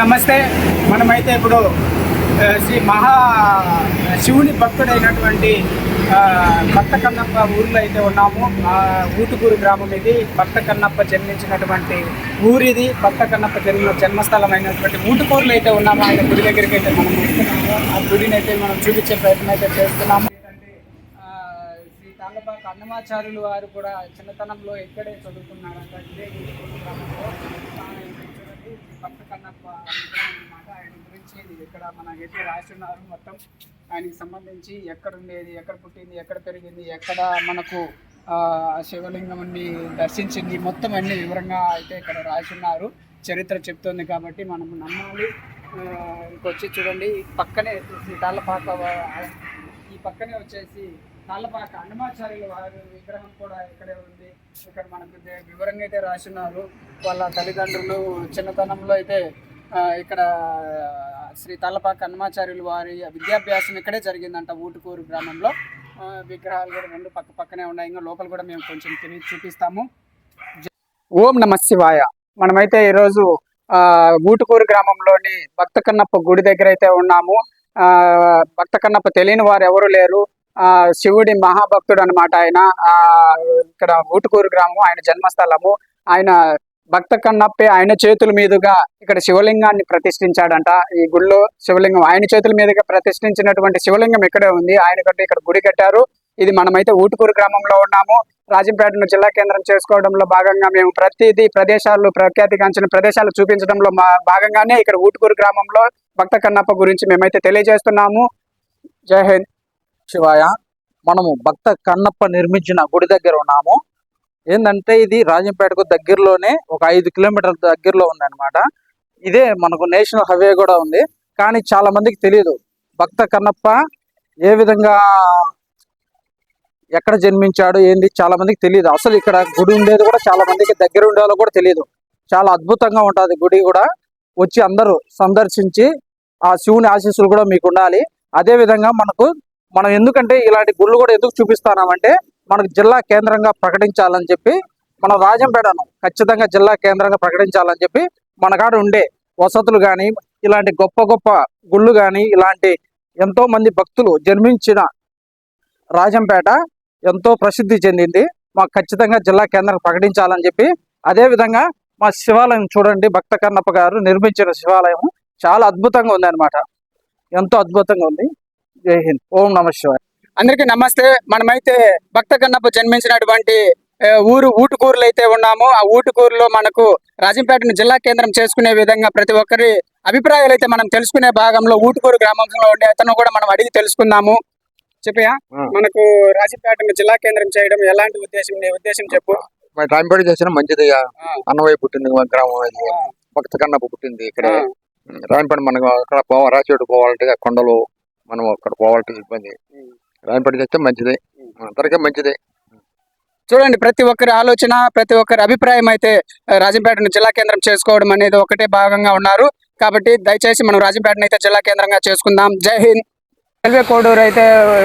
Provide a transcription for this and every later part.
నమస్తే. మనమైతే ఇప్పుడు శ్రీ మహా శివుని భక్తుడైనటువంటి భక్త కన్నప్ప ఊరిలో అయితే ఉన్నాము. ఊటుకూరు గ్రామం ఇది. భక్త కన్నప్ప జన్మించినటువంటి ఊరిది. భక్త కన్నప్ప జన్మ జన్మస్థలం అయినటువంటి ఊటుకూరులో అయితే ఉన్నాము. ఆయన గుడి దగ్గరికి అయితే మనం ఆ గుడిని అయితే మనం చూపించే ప్రయత్నం అయితే చేస్తున్నాము. శ్రీ తాళ్ళపాక అన్నమాచార్యులు వారు కూడా చిన్నతనంలో ఇక్కడే చదువుకున్నారంట ఇదే ఊటుకూరు గ్రామంలో ఆ, ఇక్కడ చూడండి భక్త కన్నప్ప అనమాట ఆయన గురించి ఇక్కడ మనకైతే రాసి ఉన్నారు మొత్తం. ఆయనకి సంబంధించి ఎక్కడ ఉండేది ఎక్కడ పుట్టింది ఎక్కడ పెరిగింది ఎక్కడ మనకు శివలింగంని దర్శించింది మొత్తం అన్ని వివరంగా అయితే ఇక్కడ రాసి ఉన్నారు. చరిత్ర చెప్తుంది కాబట్టి మనం నమ్మాలి. ఇంకొచ్చి చూడండి. పక్కనే శ్రీ తాళ్ళపాక ఈ పక్కనే వచ్చేసి తాళ్ళపాక అన్నమాచార్యుల వారి విగ్రహం కూడా ఇక్కడే ఉంది. ఇక్కడ మనకు వివరంగా అయితే రాసినారు. వాళ్ళ తల్లిదండ్రులు చిన్నతనంలో అయితే ఇక్కడ శ్రీ తాళ్ళపాక అన్నమాచార్యులు వారి విద్యాభ్యాసం ఇక్కడే జరిగిందంట ఊటుకూరు గ్రామంలో. విగ్రహాలు కూడా రెండు పక్క పక్కనే ఉన్నాయి. ఇంకా లోపల కూడా మేము కొంచెం తిరిగి చూపిస్తాము. ఓం నమ శివాయ. మనమైతే ఈరోజు ఆ, ఊటుకూరు గ్రామంలోని భక్త కన్నప్ప గుడి దగ్గర అయితే ఉన్నాము. ఆ, భక్త కన్నప్ప తెలియని వారు ఎవరు లేరు. శివుడి మహాభక్తుడు అనమాట ఆయన. ఆ ఇక్కడ ఊటుకూరు గ్రామం ఆయన జన్మస్థలము. ఆయన భక్త కన్నప్పే ఆయన చేతుల మీదుగా ఇక్కడ శివలింగాన్ని ప్రతిష్ఠించాడంట. ఈ గుడిలో శివలింగం ఆయన చేతుల మీదుగా ప్రతిష్ఠించినటువంటి శివలింగం ఇక్కడే ఉంది. ఆయన కంటే ఇక్కడ గుడి కట్టారు. ఇది మనమైతే ఊటుకూరు గ్రామంలో ఉన్నాము. రాజంపేటను జిల్లా కేంద్రం చేసుకోవడంలో భాగంగా మేము ప్రతిదీ ప్రదేశాలు ప్రఖ్యాతిగాంచిన ప్రదేశాలు చూపించడంలో మా భాగంగానే ఇక్కడ ఊటుకూరు గ్రామంలో భక్త కన్నప్ప గురించి మేమైతే తెలియజేస్తున్నాము. జై హింద్. శివాయ మనము భక్త కన్నప్ప నిర్మించిన గుడి దగ్గర ఉన్నాము. ఏంటంటే ఇది రాజంపేటకు దగ్గరలోనే ఒక ఐదు కిలోమీటర్ల దగ్గరలో ఉందన్నమాట. ఇదే మనకు నేషనల్ హైవే కూడా ఉంది. కానీ చాలా మందికి తెలియదు భక్త కన్నప్ప ఏ విధంగా ఎక్కడ జన్మించాడు ఏంది చాలా మందికి తెలియదు అసలు ఇక్కడ గుడి ఉండేది కూడా చాలా మందికి దగ్గర ఉండేదో కూడా తెలియదు చాలా అద్భుతంగా ఉంటుంది గుడి కూడా. వచ్చి అందరూ సందర్శించి ఆ శివుని ఆశీస్సులు కూడా మీకు ఉండాలి. అదే విధంగా మనకు మనం ఎందుకంటే ఇలాంటి గుళ్ళు కూడా ఎందుకు చూపిస్తున్నామంటే మనకు జిల్లా కేంద్రంగా ప్రకటించాలని చెప్పి మన రాజంపేటను ఖచ్చితంగా జిల్లా కేంద్రంగా ప్రకటించాలని చెప్పి మన కాడ ఉండే వసతులు కానీ ఇలాంటి గొప్ప గొప్ప గుళ్ళు కానీ ఇలాంటి ఎంతో మంది భక్తులు జన్మించిన రాజంపేట ఎంతో ప్రసిద్ధి చెందింది. మాకు ఖచ్చితంగా జిల్లా కేంద్రం ప్రకటించాలని చెప్పి అదే విధంగా మా శివాలయం చూడండి భక్త కన్నప్ప గారు నిర్మించిన శివాలయం చాలా అద్భుతంగా ఉంది అనమాట ఎంతో అద్భుతంగా ఉంది. జై హింద్. ఓం నమ శివాయ. అందరికీ నమస్తే. మనమైతే భక్త కన్నప్ప జన్మించినటువంటి ఊరు ఊటుకూరులో అయితే ఉన్నాము ఆ ఊటుకూరులో మనకు రాజంపేటను జిల్లా కేంద్రం చేసుకునే విధంగా ప్రతి ఒక్కరి అభిప్రాయాలు అయితే మనం తెలుసుకునే భాగంలో ఊటుకూరు గ్రామంలో ఉండే అతను కూడా మనం అడిగి తెలుసుకుందాము. చెప్పయా. మనకు రాజంపేటను జిల్లా కేంద్రం చేయడం ఎలాంటి ఉద్దేశం? నీ ఉద్దేశం చెప్పు. మరి టైంపేట చేసిన మంచిదయ్యా. అన్నవయ్య పుట్టింది గ్రామం. భక్త కన్నప్ప పుట్టింది ఇక్కడ. ఆ. రాయనపేట మనకు అక్కడ పోవాలి రాచేడు పోవాలంటే కొండలు మనం అక్కడ పోవాలంటే ఇబ్బంది. ఉం. రాయనపేట చేస్తే మంచిదే. అందరికీ మంచిదే. చూడండి ప్రతి ఒక్కరి ఆలోచన ప్రతి ఒక్కరి అభిప్రాయం అయితే రాజంపేటను జిల్లా కేంద్రం చేసుకోవడం అనేది ఒకటే భాగంగా ఉన్నారు. కాబట్టి దయచేసి మనం రాజంపేటను అయితే జిల్లా కేంద్రంగా చేసుకుందాం. జై హింద్. రైల్వే కోడూరు అయితే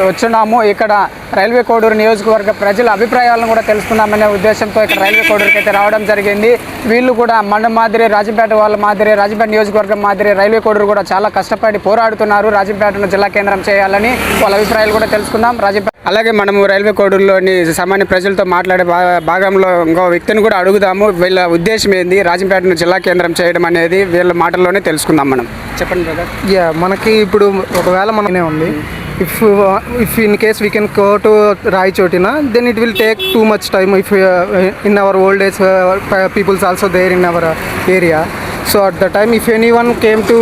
వచ్చున్నాము. ఇక్కడ రైల్వే కోడూరు నియోజకవర్గ ప్రజల అభిప్రాయాలను కూడా తెలుసుకుందామనే ఉద్దేశంతో ఇక్కడ రైల్వే కోడూరుకి అయితే రావడం జరిగింది. వీళ్ళు కూడా మన మాదిరి రాజంపేట వాళ్ళ మాదిరి రాజంపేట నియోజకవర్గం మాదిరి రైల్వే కోడూరు కూడా చాలా కష్టపడి పోరాడుతున్నారు. రాజంపేటను జిల్లా కేంద్రం చేయాలని వాళ్ళ అభిప్రాయాలు కూడా తెలుసుకుందాం. రాజంపేట అలాగే మనము రైల్వే కోడూరులోని సామాన్య ప్రజలతో మాట్లాడే భా- భాగంలో ఇంకో వ్యక్తిని కూడా అడుగుదాము. వీళ్ళ ఉద్దేశం ఏంది? రాజంపేటను జిల్లా కేంద్రం చేయడం అనేది వీళ్ళ మాటల్లోనే తెలుసుకుందాం మనం. చెప్పండి బ్రదర్. యా మనకి ఇప్పుడు ఒకవేళ మననే ఉంది. if uh, if in case we can go to Raichotina, then it will take too much time if uh, in our old age uh, people also there in our area. So at the time if any one came to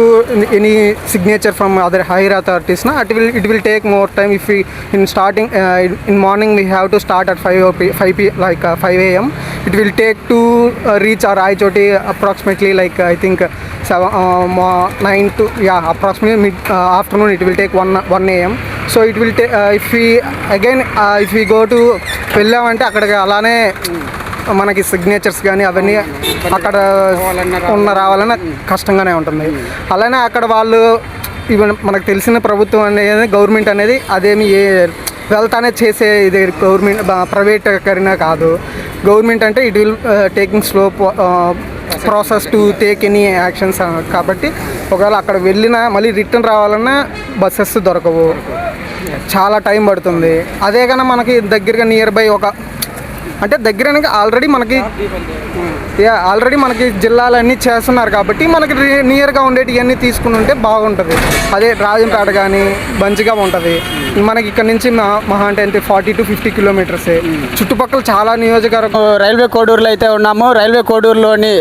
any signature from other higher అథారిటీస్నా at will it will take more time if in starting in morning we have to start at five five P like five AM it will take to reach our Rayachoti approximately like I think seven nine to yeah approximately mid afternoon it will take one one AM so it will take if ఈ again if ఈ go to వెళ్ళామంటే అక్కడికి అలానే మనకి signatures కానీ అవన్నీ అక్కడ ఉన్న రావాలన్న కష్టంగానే ఉంటుంది. అలానే అక్కడ వాళ్ళు ఇవన్న మనకు తెలిసిన ప్రభుత్వం అనేది గవర్నమెంట్ అనేది అదేమి ఏ వెళ్తానే చేసే ఇది గవర్నమెంట్ ప్రైవేట్ కాదు. గవర్నమెంట్ అంటే it will taking slow process to take any actions కాబట్టి ఒకవేళ అక్కడ వెళ్ళినా మళ్ళీ రిటర్న్ రావాలన్నా బస్సెస్ దొరకవు. చాలా టైం పడుతుంది. అదే కన్నా మనకి దగ్గరగా నియర్ బై ఒక అంటే దగ్గర ఆల్రెడీ మనకి యా ఆల్రెడీ మనకి జిల్లాలన్నీ చేస్తున్నారు కాబట్టి మనకి నియర్గా ఉండేటి ఇవన్నీ తీసుకుని ఉంటే బాగుంటుంది. అదే రాజంపేట కానీ మంచిగా ఉంటుంది. మనకి ఇక్కడ నుంచి మహా అంటే అంటే ఫార్టీ టు ఫిఫ్టీ కిలోమీటర్స్ చుట్టుపక్కల చాలా నియోజకవర్గం. రైల్వే కోడూరులో అయితే ఉన్నాము. రైల్వే కోడూరులోని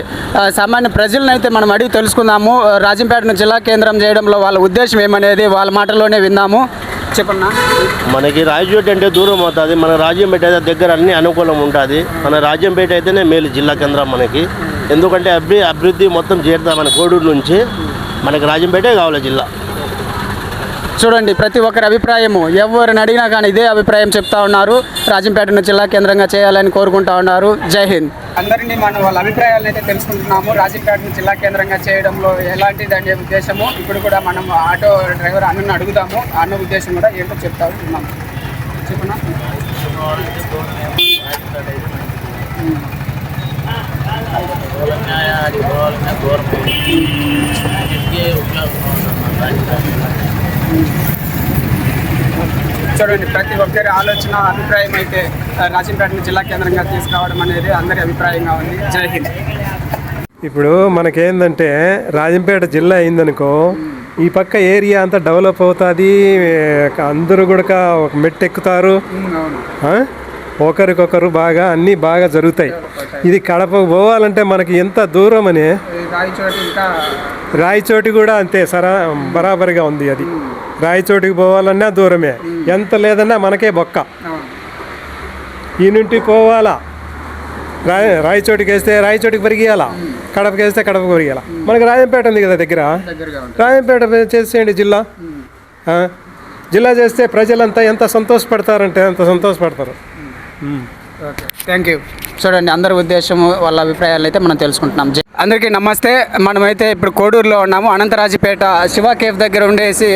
సామాన్య ప్రజలను అయితే మనం అడిగి తెలుసుకుందాము. రాజంపేటను జిల్లా కేంద్రం చేయడంలో వాళ్ళ ఉద్దేశం ఏమనేది వాళ్ళ మాటలోనే విన్నాము చెప్పన్నా? మనకి రాజపేట అంటే దూరం అవుతుంది. మన రాజ్యంపేట అయితే దగ్గర అన్ని అనుకూలం ఉంటుంది. మన రాజ్యంపేట అయితేనే మేలు జిల్లా కేంద్రం మనకి. ఎందుకంటే అభి అభివృద్ధి మొత్తం చేరుతాం మన కోడూరు నుంచి. మనకి రాజంపేటే కావాలి జిల్లా. చూడండి ప్రతి ఒక్కరి అభిప్రాయము. ఎవరిని అడిగినా కానీ ఇదే అభిప్రాయం చెప్తా ఉన్నారు. రాజంపేటను జిల్లా కేంద్రంగా చేయాలని కోరుకుంటా ఉన్నారు. జై హింద్. అందరినీ మనం వాళ్ళ అభిప్రాయాలను అయితే తెలుసుకుంటున్నాము. రాజంపేటను జిల్లా కేంద్రంగా చేయడంలో ఎలాంటిది అనే ఉద్దేశము? ఇప్పుడు కూడా మనం ఆటో డ్రైవర్ అన్నను అడుగుదాము. అన్న ఉద్దేశం కూడా ఏంటో చెప్తా ఉన్నాం. చెప్పనా? చూడండి ప్రతి ఒక్కరి ఆలోచన అభిప్రాయం అయితే రాజంపేటను జిల్లా కేంద్రంగా తీసుకురావడం అనేది అందరి అభిప్రాయంగా ఉంది. జై హింద్. ఇప్పుడు మనకేందంటే రాజంపేట జిల్లా అయిందనుకో ఈ పక్క ఏరియా అంతా డెవలప్ అవుతుంది అందరూ కూడా ఒక మెట్టు ఎక్కుతారు? ఒకరికొకరు బాగా అన్నీ బాగా జరుగుతాయి. ఇది కడపకు పోవాలంటే మనకి ఎంత దూరం అని? రాయచోటి కూడా అంతే సరా బరాబరిగా ఉంది అది. రాయచోటికి పోవాలన్నా దూరమే. ఎంత లేదన్నా మనకే బొక్క. ఈ నుండి పోవాలా? రాయ రాయచోటికి వేస్తే రాయచోటికి పెరిగియాలా? కడపకి వేస్తే కడపకి పెరిగియాలా? మనకి రాజంపేట ఉంది కదా దగ్గర? రాజంపేట చేసేయండి జిల్లా? జిల్లా చేస్తే ప్రజలంతా ఎంత సంతోషపడతారంటే అంత సంతోషపడతారు. థ్యాంక్ యూ చూడండి అందరి ఉద్దేశము వాళ్ళ అభిప్రాయాలు అయితే మనం తెలుసుకుంటున్నాం. అందరికీ నమస్తే. మనమైతే ఇప్పుడు కోడూరులో ఉన్నాము. అనంతరాజుపేట శివ కేఫ్ దగ్గర ఉండేసి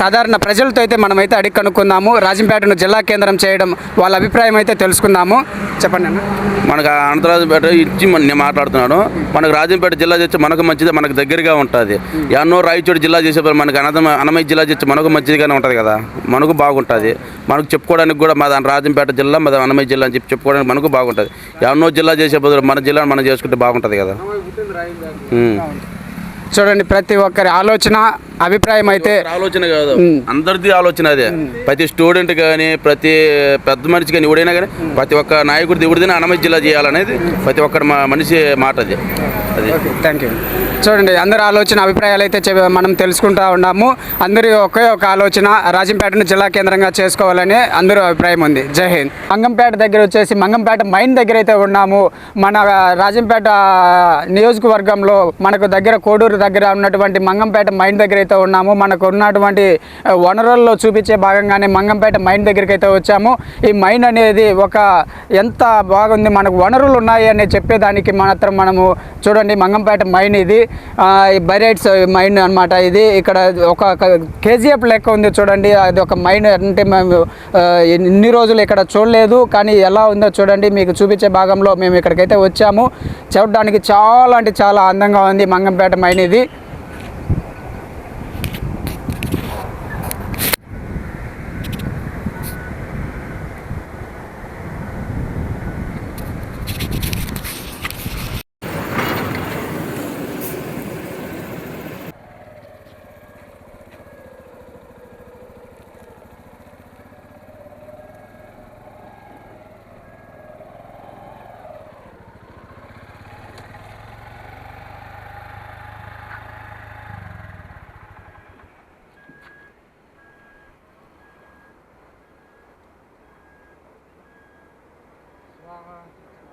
సాధారణ ప్రజలతో అయితే మనమైతే అడిగి కనుక్కుందాము. రాజంపేటను జిల్లా కేంద్రం చేయడం వాళ్ళ అభిప్రాయం అయితే తెలుసుకుందాము. చెప్పండి అన్న. మనకు అనంతరాజపేట ఇచ్చి నేను మాట్లాడుతున్నాను. మనకు రాజంపేట జిల్లా చేస్తే మనకు మంచిది మనకు దగ్గరగా ఉంటుంది. ఎన్నో రాయచూడు జిల్లా చేసేప్పుడు మనకు అనంత అనమయ్య జిల్లా చేస్తే మనకు మంచిదిగానే ఉంటుంది కదా. మనకు బాగుంటుంది. మనకు చెప్పుకోవడానికి కూడా మా రాజంపేట జిల్లా మా అన్నమయ్య జిల్లా అని చెప్పి చెప్పుకోవడానికి మనకు బాగుంటుంది? ఎన్నో జిల్లా చేసే బదులు మన జిల్లాను మనం చేసుకుంటే బాగుంటుంది కదా. చూడండి ప్రతి ఒక్కరి ఆలోచన అభిప్రాయం అయితే ఆలోచన కాదు. అందరిది ఆలోచన అదే. ప్రతి స్టూడెంట్ కానీ ప్రతి పెద్ద మనిషి కానీ ఎవడైనా కానీ ప్రతి ఒక్క నాయకుడిది ఎవరిదైనా అన్నమయ్య జిల్లా చేయాలనేది ప్రతి ఒక్కరి మనిషి మాట అది థ్యాంక్ యూ చూడండి అందరి ఆలోచన అభిప్రాయాలు అయితే మనం తెలుసుకుంటా ఉన్నాము. అందరి ఒకే ఒక ఆలోచన రాజంపేటను జిల్లా కేంద్రంగా చేసుకోవాలని అందరూ అభిప్రాయం ఉంది. జై హింద్. మంగంపేట దగ్గర వచ్చేసి మంగంపేట మైన్ దగ్గర అయితే ఉన్నాము మన రాజంపేట నియోజకవర్గంలో మనకు దగ్గర కోడూరు దగ్గర ఉన్నటువంటి మంగంపేట మైన్ దగ్గర అయితే ఉన్నాము. మనకు ఉన్నటువంటి వనరుల్లో చూపించే భాగంగానే మంగంపేట మైన్ దగ్గరికి అయితే వచ్చాము. ఈ మైన్ అనేది ఒక ఎంత బాగుంది మనకు వనరులు ఉన్నాయి అని చెప్పేదానికి మాత్రం మనము చూడండి మంగంపేట మైన్ ఇది. బైరైట్స్ మైన్ అన్నమాట ఇది. ఇక్కడ ఒక కేజీఎఫ్ లెక్క ఉంది చూడండి. అది ఒక మైన్ అంటే మేము ఇన్ని రోజులు ఇక్కడ చూడలేదు. కానీ ఎలా ఉందో చూడండి. మీకు చూపించే భాగంలో మేము ఇక్కడికైతే వచ్చాము. చూడడానికి చాలా అంటే చాలా అందంగా ఉంది మంగంపేట మైన్ ఇది. Vale.